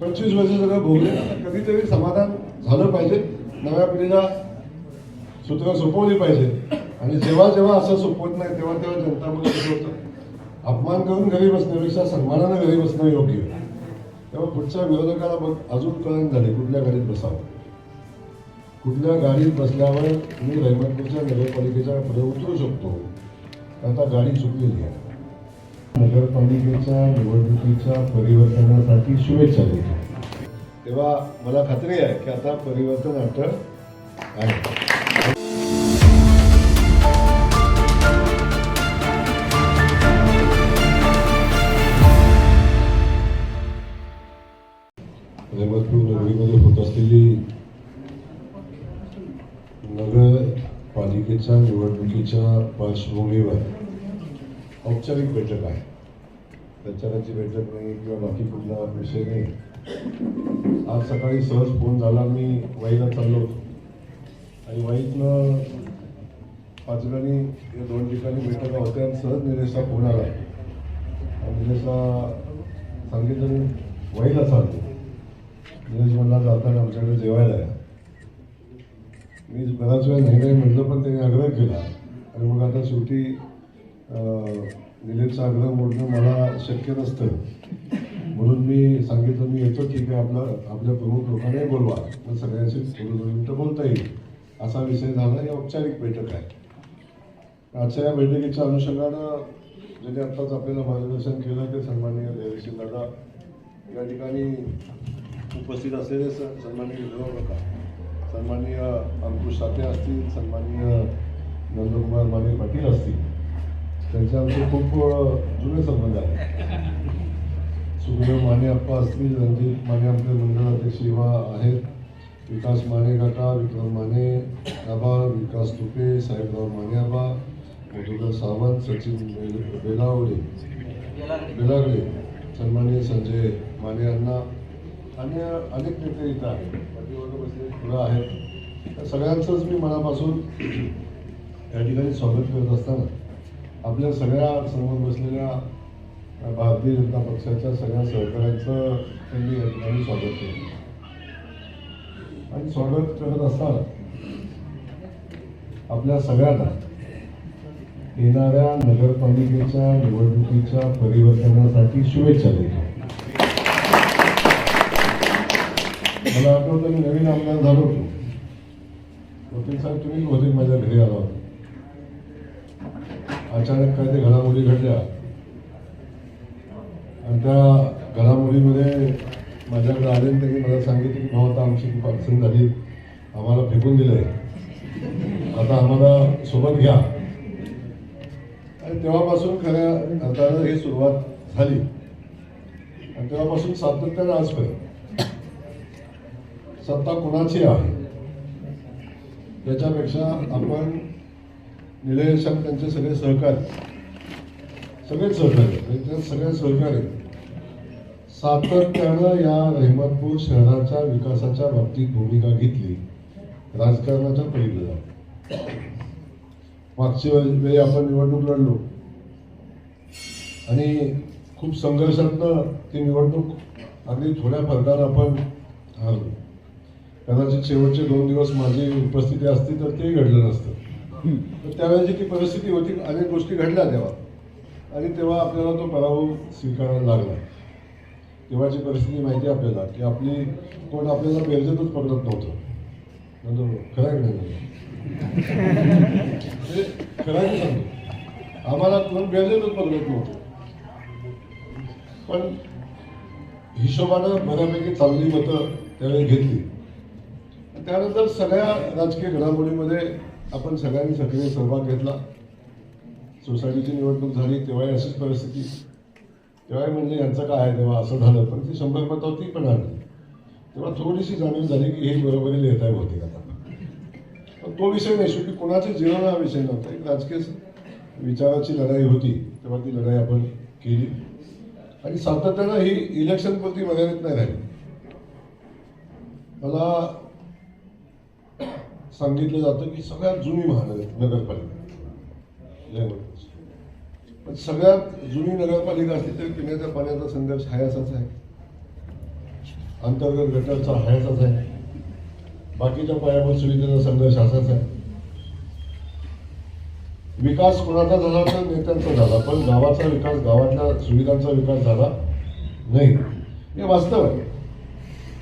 पंचवीस वर्ष सगळं भोगले कधीतरी समाधान झालं पाहिजे. नव्या पिढीला सूत्र सोपवली पाहिजे. आणि जेव्हा जेव्हा असं सोपवत नाही तेव्हा तेव्हा जनता कसं होतं. अपमान करून घरी बसण्यापेक्षा सन्मानानं घरी बसणं योग्य. तेव्हा पुढच्या विरोधकाला बघ अजून कळण झाले कुठल्या गाडीत बसावं. कुठल्या गाडीत बसल्यावर मी रहमतपूरच्या नगरपालिकेच्या पुढे उतरू शकतो. आता गाडी चुकलेली आहे. नगरपालिकेच्या निवडणुकीच्या परिवर्तनासाठी शुभेच्छा देतो. तेव्हा मला खात्री आहे की आता परिवर्तन अटळ आहे. नगरीमध्ये होत असलेली नगरपालिकेच्या निवडणुकीच्या पार्श्वभूमीवर औपचारिक बैठक आहे. प्रचाराची बैठक नाही किंवा बाकी कुठला विषय नाही. आज सकाळी सहज फोन झाला मी वाईला चाललो होतो. आणि वाईतनं पाचगणी या दोन ठिकाणी बैठका होत्या आणि सहज निलेशचा फोन आला. आणि निलेशला सांगितलं मी वाईला चालतो निलेश म्हणला जाताना आमच्याकडे जेवायला आहे मी बराच वेळा नाही नाही म्हटलं पण त्यांनी आग्रह केला. आणि मग आता शेवटी निलेशचा आग्रह मोडणं मला शक्य नसतं. म्हणून मी सांगितलं मी येतो ठीक आहे आपलं आपल्या प्रमुख लोकांनाही बोलवा. मग सगळ्यांशी थोडं दोन मिनटं बोलता येईल. असा विषय झाला ही औपचारिक बैठक आहे. आजच्या या बैठकीच्या अनुषंगानं ज्यांनी आत्ताच आपल्याला मार्गदर्शन केलं ते सन्माननीय देवेशी दादा या ठिकाणी उपस्थित असलेले स- सन्माननीय विधवा नका सन्माननीय अंकुश साठे असतील सन्माननीय नंदकुमार माने पाटील असतील. त्यांच्या आमचे खूप जुने संबंध आहेत. सुखदेव माने अप्पा असतील रणजित माने आपले मंडळ शिवा युवा आहेत. विकास माने काका विक्रम माने आबा विकास तुपे साहेबराव माने आबा मधुकर सावंत सचिन बेलावडे बेलागडे सन्माननीय संजय माने अण्णा आणि अनेक नेते इथं आहेत. पाठीमागं बसलेले आहेत. त्या सगळ्यांचंच मी मनापासून या ठिकाणी स्वागत करत असताना आपल्या सगळ्या समोर बसलेल्या भारतीय जनता पक्षाच्या सगळ्या सहकाऱ्यांचं त्यांनी या ठिकाणी स्वागत केलं. आणि स्वागत करत असताना आपल्या सगळ्यांना येणाऱ्या नगरपालिकेच्या निवडणुकीच्या परिवर्तनासाठी शुभेच्छा देतो. मला आठवतं मी नवीन आमदार झालो होतो. वकील साहेब तुम्ही बहुतेक माझ्या घरी आला होता. अचानक काय ते घडामोडी घडल्या. आणि त्या घडामोडीमध्ये माझ्याकडे आले त्यांनी मला सांगितलं की भाऊ आता आमची खूप अडचण झाली. आम्हाला फेकून दिलंय. आता आम्हाला सोबत घ्या. आणि तेव्हापासून खऱ्या अर्थानं ही सुरुवात झाली. आणि तेव्हापासून सातत्यानं आजपर्यंत. सत्ता कुणाची आहे? त्याच्यापेक्षा आपण निलेश साहेब त्यांचे सगळे सहकारी. सगळेच सहकारी त्यांच्या सगळ्या सहकारी सातत्यानं या रहमतपूर शहराच्या विकासाच्या बाबतीत भूमिका घेतली. राजकारणाच्या पलीकडे जाऊन. मागच्या वेळी आपण निवडणूक लढलो. आणि खूप संघर्षातनं ती निवडणूक अगदी थोड्या फरकानं आपण हरलो. कदाचित शेवटचे दोन दिवस माझी उपस्थिती असती तर ते घडलं नसतं. तर त्यावेळेची ती परिस्थिती होती अनेक गोष्टी घडल्या तेव्हा. आणि तेव्हा आपल्याला तो पराभव स्वीकारायला लागला. तेव्हाची परिस्थिती माहिती आहे आपल्याला की आपली कोण आपल्याला बेरजेतच पकडत नव्हतं. खरं आहे नाही? म्हणजे खरं सांगतो आम्हाला कोण बेरजेतच पकडत नव्हतं. पण हिशोबानं बऱ्यापैकी चांगली मतं त्यावेळी घेतली. त्यानंतर सगळ्या राजकीय घडामोडीमध्ये आपण सगळ्यांनी सक्रिय सहभाग घेतला. सोसायटीची निवडणूक झाली तेव्हाही अशीच परिस्थिती. तेव्हाही म्हणजे यांचं काय आहे तेव्हा असं झालं पण ती शंभर मतं ती पण आली. तेव्हा थोडीशी जाणीव झाली की हे बरोबरी लिहित आहे बहुतेक आता. पण तो विषय नाही शेवटी कोणाचे जीवनाचा हा विषय नव्हता. एक राजकीय विचाराची लढाई होती तेव्हा ती लढाई आपण केली. आणि सातत्यानं ही इलेक्शन पुरती मर्यादित नाही राहिली. मला सांगितलं जातं की सगळ्यात जुनी महानगर नगरपालिका. पण सगळ्यात जुनी नगरपालिका असली तरी पिण्याच्या पाण्याचा संघर्ष हाय असाच आहे. अंतर्गत गटाचा हायचाच आहे. बाकीच्या पायाभूत सुविधेचा संघर्ष असाच आहे. विकास कोणाचा झाला तर नेत्यांचा झाला पण गावाचा विकास गावातल्या सुविधांचा विकास झाला नाही. हे वास्तव आहे.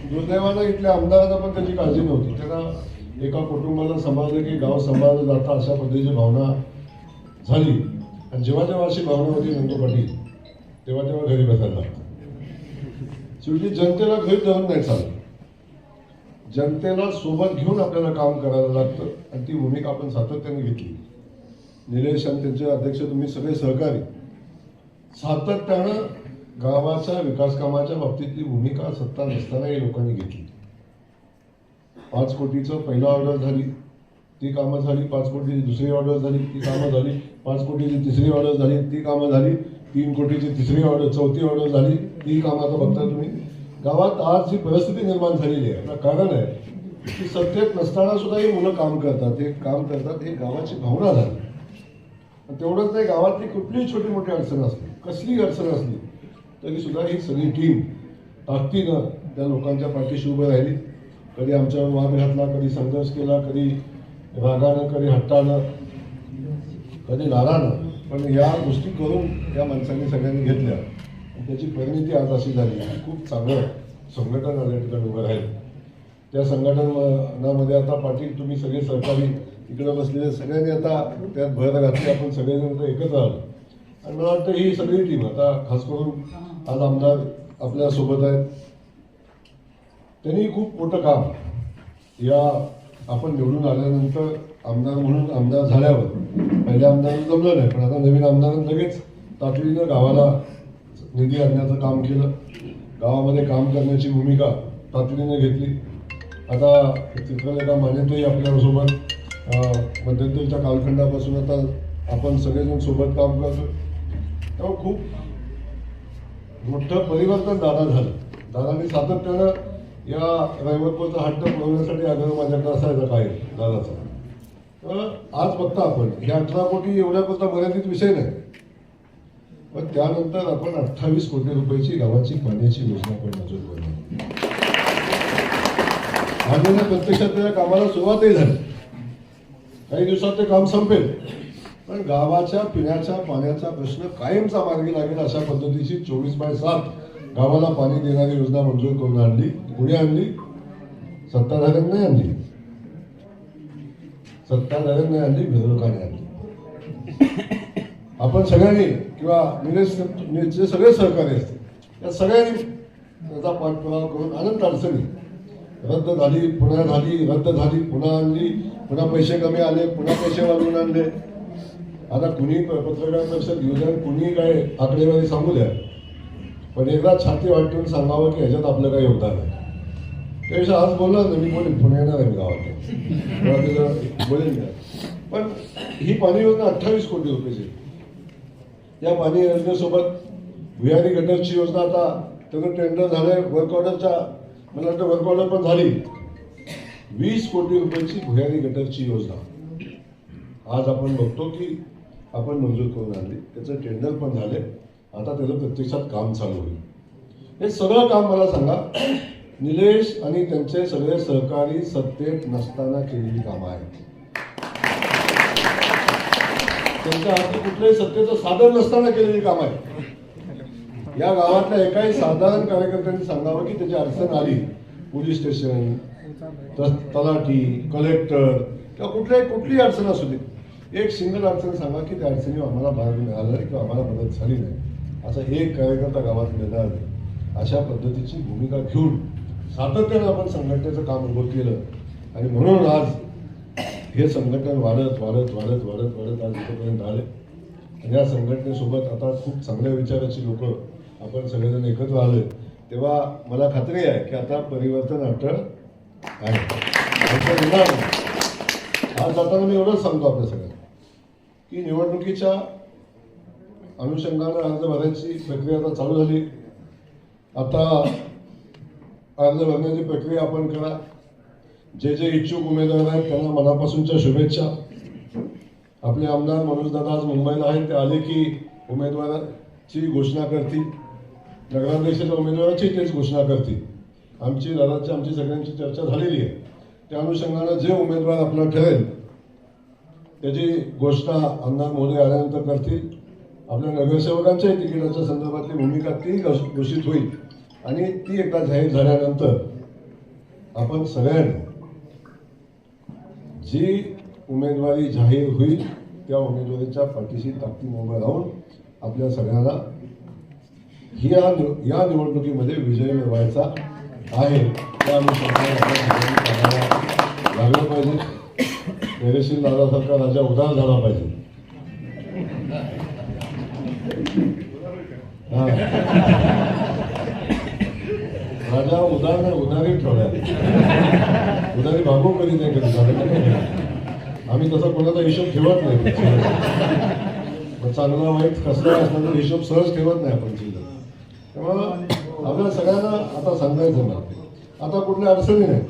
दुर्दैवानं इथल्या आमदारांना पण त्याची काळजी नव्हती. त्यांना एका कुटुंबाला समजलं की गाव सांभाळलं जातं अशा पद्धतीची भावना झाली. आणि जेव्हा जेव्हा अशी भावना होती नंदू पाटील तेव्हा तेव्हा घरी बसायला लागतं. शेवटी जनतेला घरी जाऊन नाही चालत. जनतेला सोबत घेऊन आपल्याला काम करायला लागतं. आणि ती भूमिका आपण सातत्याने घेतली. निलेश आणि त्यांचे अध्यक्ष तुम्ही सगळे सहकारी. सातत्यानं गावाच्या विकास कामाच्या बाबतीतली भूमिका सत्ता नसतानाही लोकांनी घेतली. पाच कोटीचं पहिला ऑर्डर झाली ती कामं झाली पाच कोटीची दुसरी ऑर्डर झाली ती कामं झाली पाच कोटीची तिसरी ऑर्डर झाली ती कामं झाली तीन कोटीची तिसरी ऑर्डर चौथी ऑर्डर झाली ती कामं आता बघता तुम्ही. गावात आज जी परिस्थिती निर्माण झालेली आहे. आता कारण आहे की सत्तेत नसताना सुद्धा ही मुलं काम करतात. हे काम करतात हे गावाची भावना झाली. तेवढंच नाही गावातली कुठलीही छोटी मोठी अडचण असली कसलीही अडचण असली तरी सुद्धा ही सगळी टीम ताकदीनं त्या लोकांच्या पाठीशी उभं राहिली. कधी आमच्यावर वाद घातला कधी संघर्ष केला कधी रागानं कधी हट्टानं कधी नारानं. पण या गोष्टी करून या माणसांनी सगळ्यांनी घेतल्या. त्याची परिणिती आज अशी झाली की खूप चांगलं संघटन आल्या ठिकाणी उभं राहील. त्या संघटनामध्ये आता पाटील तुम्ही सगळे सहकारी इकडे बसलेले सगळ्यांनी आता त्यात भर घातली आपण सगळेजण एकत्र आलो आणि मला वाटतं ही सगळी टीम आता खास करून आज आमदार आपल्यासोबत आहेत. त्यांनी खूप मोठं काम या आपण निवडून आल्यानंतर आमदार म्हणून आमदार झाल्यावर. पहिल्या आमदारांना जमलं नाही पण आता नवीन आमदारांनी लगेच तातडीनं गावाला निधी आणण्याचं काम केलं. गावामध्ये काम करण्याची भूमिका तातडीनं घेतली. आता चित्रलेखा मान्यताही आपल्यासोबत मध्यंतरीच्या कालखंडापासून आता आपण सगळेजण सोबत काम करतो तेव्हा खूप मोठं परिवर्तन दादा झालं. दादांनी सातत्यानं या रहिवतपूरचा हट्ट पुरवण्यासाठी आग्रह माझ्याकडे असायचा काय दादाचा. तर आज बघता आपण हे अठरा कोटी एवढ्यापुरता मर्यादित विषय नाही. पण त्यानंतर आपण अठ्ठावीस कोटी रुपयाची गावाची पाण्याची योजना पण मंजूर करणार आणि प्रत्यक्षात त्या कामाला सुरुवातही झाली. काही दिवसात ते काम संपेल. पण गावाच्या पिण्याच्या पाण्याचा प्रश्न कायमचा मार्गी लागेल अशा पद्धतीची चोवीस बाय सात गावाला पाणी देणारी योजना मंजूर करून आणली. कुणी आणली? सत्ताधाऱ्यांनी आणली. सत्ताधाऱ्यांनी आणली विरोधकाने आणली. आपण सगळ्यांनी किंवा निलेश जे सगळे सहकारी असते या सगळ्यांनी त्याचा पाठपुरावा करून अनंत अडचणी. रद्द झाली पुन्हा झाली रद्द झाली पुन्हा आणली पुन्हा पैसे कमी आले पुन्हा पैसे वाढवून आणले. आता कुणी प- पत्रकार परिषद घेऊ द्या कुणी काय आकडेवारी सांगू द्या. पण एकदा छाती वाटून सांगावं की ह्याच्यात आपलं काही योगदान आहे. त्यापेक्षा आज बोलला ना मी बोलेन पुणे येणार आहे गावात बोलेन पण ही पाणी योजना अठ्ठावीस कोटी रुपयाची या पाणी योजनेसोबत भुयारी गटरची योजना आता त्याचं टेंडर झालंय वर्क ऑर्डरच्या मला वाटतं वर्क ऑर्डर पण झाली. वीस कोटी रुपयाची भुयारी गटरची योजना. आज आपण बघतो की आपण मंजूर करून आणली. त्याचं टेंडर पण झाले आता त्याचं प्रत्यक्षात काम चालू होईल. हे सगळं काम मला सांगा निलेश आणि त्यांचे सगळे सहकारी सत्तेत नसताना केलेली कामं आहेत. त्यांच्या हाती कुठल्याही सत्तेचं साधन नसताना केलेली कामं आहेत. या गावातल्या एकाही साधारण कार्यकर्त्यांनी सांगावं की त्याची अडचण आली पोलीस स्टेशन तलाठी कलेक्टर किंवा कुठल्याही कुठलीही अडचण असू दे. एक सिंगल अडचण सांगा की त्या अडचणीवर आम्हाला मार्ग मिळाला नाही किंवा आम्हाला मदत झाली नाही. असा एक कार्यकर्ता गावात मिळणार नाही अशा पद्धतीची भूमिका घेऊन सातत्यानं आपण संघटनेचं काम उभं केलं. आणि म्हणून आज हे संघटन वाढत वाढत वाढत वाढत वाढत आज इथंपर्यंत आले. आणि या संघटनेसोबत आता खूप चांगल्या विचाराची लोक आपण सगळेजण एकत्र आले तेव्हा मला खात्री आहे की आता परिवर्तन अटळ आहे. आज जाताना मी एवढंच सांगतो आपल्या सगळ्यांना की निवडणुकीच्या अनुषंगानं अर्ज भरायची प्रक्रिया आता चालू झाली. आता अर्ज भरण्याची प्रक्रिया आपण करा. जे जे इच्छुक उमेदवार आहेत त्यांना मनापासूनच्या शुभेच्छा. आपले आमदार मनोजदादा आज मुंबईला आहेत ते आले की उमेदवाराची घोषणा करतील. नगराध्यक्षाच्या उमेदवाराची तेच घोषणा करतील. आमची दादाची आमची सगळ्यांची चर्चा झालेली आहे. त्या अनुषंगानं जे उमेदवार आपला ठरेल त्याची घोषणा आमदार मोदी आल्यानंतर करतील. आपल्या नगरसेवकांच्याही तिकिटाच्या संदर्भातली भूमिका ती घोषित होईल. आणि ती एकदा जाहीर झाल्यानंतर आपण सगळ्यांनी जी उमेदवारी जाहीर होईल त्या उमेदवारीच्या पाठीशी ताकदीने उभं राहून आपल्या सगळ्यांना ही या निव- या निवडणुकीमध्ये विजय मिळवायचा आहे. त्या अनुषंगाने लागलं पाहिजे. धैर्यशील दादासारखा राजा उदार झाला पाहिजे हा. राजा उदार नाही उदारी ठेवलाय उदारी भागू कधी नाही करत आम्ही तसा कोणाचा हिशोब ठेवत नाही. चांगला वाईट कसला असला तर हिशोब सहज ठेवत नाही आपण जिल्ह्यात. त्यामुळं आपल्या सगळ्यांना आता सांगायचं मला आता कुठल्या अडचणी नाही.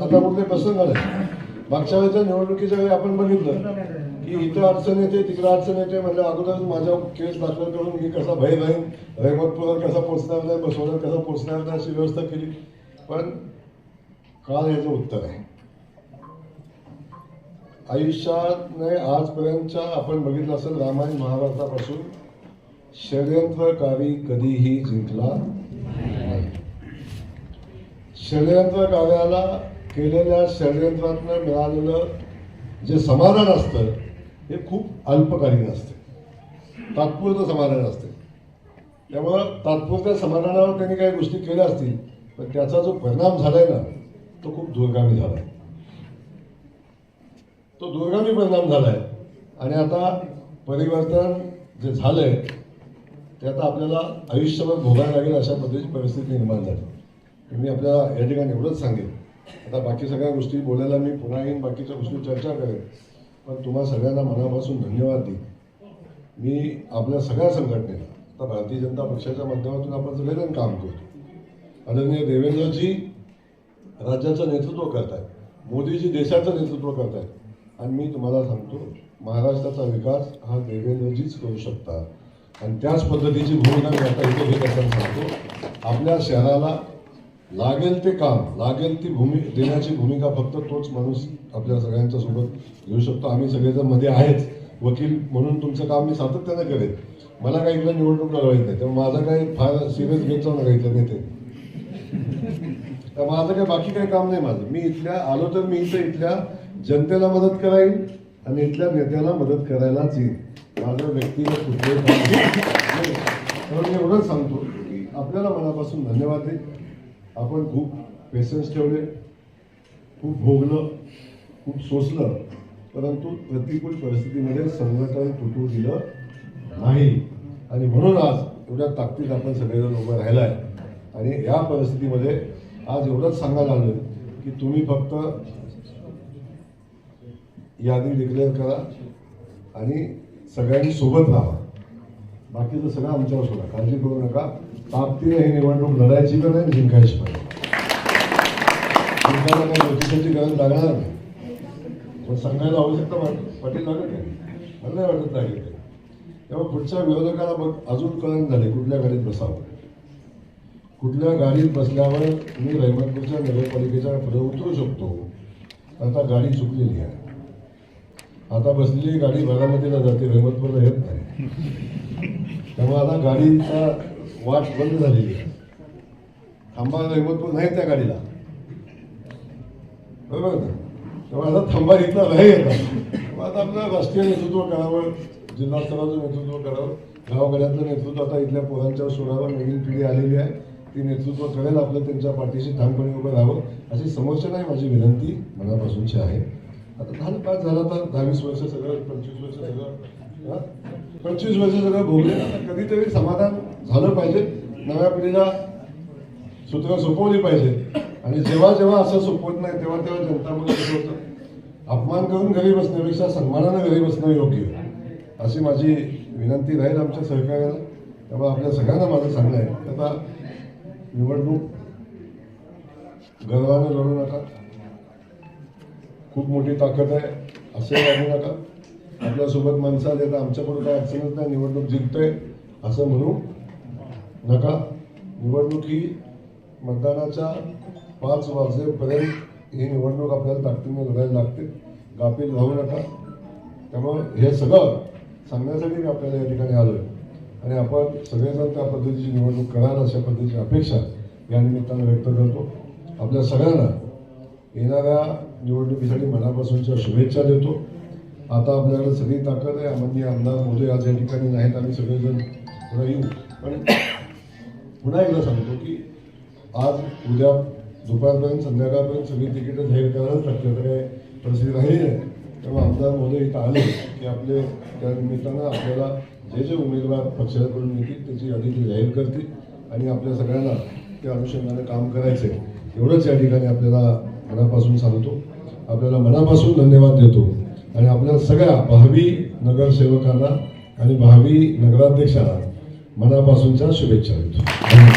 आता कुठले प्रसंग नाही. मागच्या वेळेच्या निवडणुकीच्या वेळी आपण बघितलं की इथं अडचण येते तिकडं अडचण येते म्हणजे अगोदर माझ्या केस दाखल करून मी कसा भय राहीन रहिमतपुरात कसा पोचणार नाही बसवण्यात कसा पोचणार नाही अशी व्यवस्था केली. पण काल याचं उत्तर आहे? आयुष्यात नाही आजपर्यंतच्या आपण बघितलं असेल रामायण महाभारतापासून षडयंत्रकारी कधीही जिंकला नाही. षडयंत्र कार्याला केलेल्या षडयंत्रातनं मिळालेलं जे समाधान असतं हे खूप अल्पकालीन असते. तात्पुरतं समाधान असते. त्यामुळं तात्पुरत्या समाधानावर त्यांनी काही गोष्टी केल्या असतील पण त्याचा जो परिणाम झालाय ना तो खूप दूरगामी आहे तो दूरगामी परिणाम झाला आहे आणि आता परिवर्तन जे झालं आहे ते आता आपल्याला आयुष्यभर भोगायला लागेल अशा पद्धतीची परिस्थिती निर्माण झाली. मी आपल्याला या ठिकाणी एवढंच सांगेन. आता बाकी सगळ्या गोष्टी बोलायला मी पुन्हा येईन बाकीच्या गोष्टी चर्चा करेन. पण तुम्हा सगळ्यांना मनापासून धन्यवाद देईन. मी आपल्या सगळ्या संघटनेला आता भारतीय जनता पक्षाच्या माध्यमातून आपण सगळेजण काम करतो. आदरणीय देवेंद्रजी राज्याचं नेतृत्व करत आहेत मोदीजी देशाचं नेतृत्व करत आहेत आणि मी तुम्हाला सांगतो महाराष्ट्राचा विकास हा देवेंद्रजीच करू शकतात. आणि त्याच पद्धतीची भूमिका मी आता इथे घेत असताना सांगतो. आपल्या शहराला लागेल ते काम लागेल ती भूमी देण्याची भूमिका फक्त तोच माणूस आपल्या सगळ्यांच्या सोबत घेऊ शकतो. आम्ही सगळेजणमध्ये आहेच. वकील म्हणून तुमचं काम मी सातत्यानं करेन. मला काही इकडे निवडणूक लढवायची नाही. तर माझं काही फार सिरियस घेत जाऊ नका इथलं नेते. तर माझं काय बाकी काही काम नाही माझं. मी इथल्या आलो तर मी इथं इथल्या जनतेला मदत कराईन आणि इथल्या नेत्याला मदत करायलाच येईल. माझं व्यक्तिगत कुठलंही तर मी एवढंच सांगतो की आपल्याला मनापासून धन्यवाद दे आपण खूप पेशन्स ठेवले खूप भोगलं खूप सोसलं परंतु प्रतिकूल परिस्थितीमध्ये संघटन तुटू दिलं नाही. आणि म्हणून आज एवढ्या ताकदीत आपण सगळेजण उभं राहिलाय. आणि या परिस्थितीमध्ये आज एवढंच सांगायला आलं की तुम्ही फक्त यादी डिक्लेअर करा आणि सगळ्यांनी सोबत राहा. बाकीचं सगळं आमच्यावर सोडा. काळजी करू नका. ताकदीने ही निवडणूक लढायची का नाही जिंकायची पाहिजे. जिंकायला काही ज्योतिषाची गरज लागणार नाही. पण सांगायला आवश्यकता वाट- पाटील लागत नाही. मला नाही वाटत लागेल तेव्हा पुढच्या विरोधकाला बघ अजून कळण झाले कुठल्या गाडीत बसावं. कुठल्या गाडीत बसल्यावर मी रहमतपूरच्या नगरपालिकेच्या पुढे उतरू शकतो. आता गाडी चुकलेली आहे. आता बसलेली गाडी बारामतीला जाते रहमतपूरला येत नाही. त्यामुळे आता गाडीचा वाट बंद झालेली आहे. थांबा रहमतपूर नाही त्या गाडीला. बरोबर ना तेव्हा आता थांबा इथला नाही येतात आता आपलं राष्ट्रीय नेतृत्व करावं जिल्हा स्तराचं नेतृत्व करावं गावगाड्यातलं नेतृत्व आता इथल्या पोरांच्यावर सोडावं नवीन पिढी आलेली आहे. ती नेतृत्व करेल आपलं त्यांच्या पाठीशी ठामपणे उभं राहावं अशी समस्या नाही माझी विनंती मनापासूनची आहे. आता झालं पाच झाला तर दहावीस वर्ष सगळं पंचवीस वर्ष सगळं पंचवीस वर्ष सगळं भोगले. कधीतरी समाधान झालं पाहिजे. नव्या पिढीला सूत्र सोपवली पाहिजे. आणि जेव्हा जेव्हा असं सोपवत नाही तेव्हा तेव्हा जनता मग कसं होतं? अपमान करून घरी बसण्यापेक्षा सन्मानानं घरी बसणं योग्य. अशी माझी विनंती राहील आमच्या सहकार्याला. त्यामुळे आपल्या सगळ्यांना माझं सांगणं आहे. आता निवडणूक गर्वाने लढू नका. खूप मोठी ताकद आहे असं वाटू नका. आपल्यासोबत माणसं आली तर आमच्याकडून काय अडचणच नाही निवडणूक जिंकतोय असं म्हणू नका. निवडणूक ही मतदानाच्या पाच वाजेपर्यंत ही निवडणूक आपल्याला ताकदीने लढायला लागते. गाफील राहू नका. त्यामुळं हे सगळं सांगण्यासाठी मी आपल्याला या ठिकाणी आलो आणि आपण सगळेजण त्या पद्धतीची निवडणूक कराल अशा पद्धतीची अपेक्षा या निमित्तानं व्यक्त करतो. आपल्या सगळ्यांना येणाऱ्या निवडणुकीसाठी मनापासूनच्या शुभेच्छा देतो. आता आपल्याकडे सगळी ताकद आहे. आम्ही आमदार मोदी आज या ठिकाणी नाहीत. आम्ही सगळेजण पुन्हा येऊ पण पुन्हा एकदा सांगतो की आज उद्या दुपारपर्यंत संध्याकाळपर्यंत सगळी तिकीटं जाहीर करायलाच लागते काय परिस्थिती राहिली नाही. तेव्हा आमदार मोदी इथं आले की आपले त्या निमित्तानं आपल्याला जे जे उमेदवार पक्षाकडून येतील त्याची यादी ते जाहीर करतील आणि आपल्या सगळ्यांना त्या अनुषंगाने काम करायचं आहे एवढंच या ठिकाणी आपल्याला मनापासून सांगतो. आपल्याला मनापासून धन्यवाद देतो. आणि आपल्या सगळ्या भावी नगरसेवकांना आणि भावी नगराध्यक्षाला मनापासूनच्या शुभेच्छा देतो. धन्यवाद.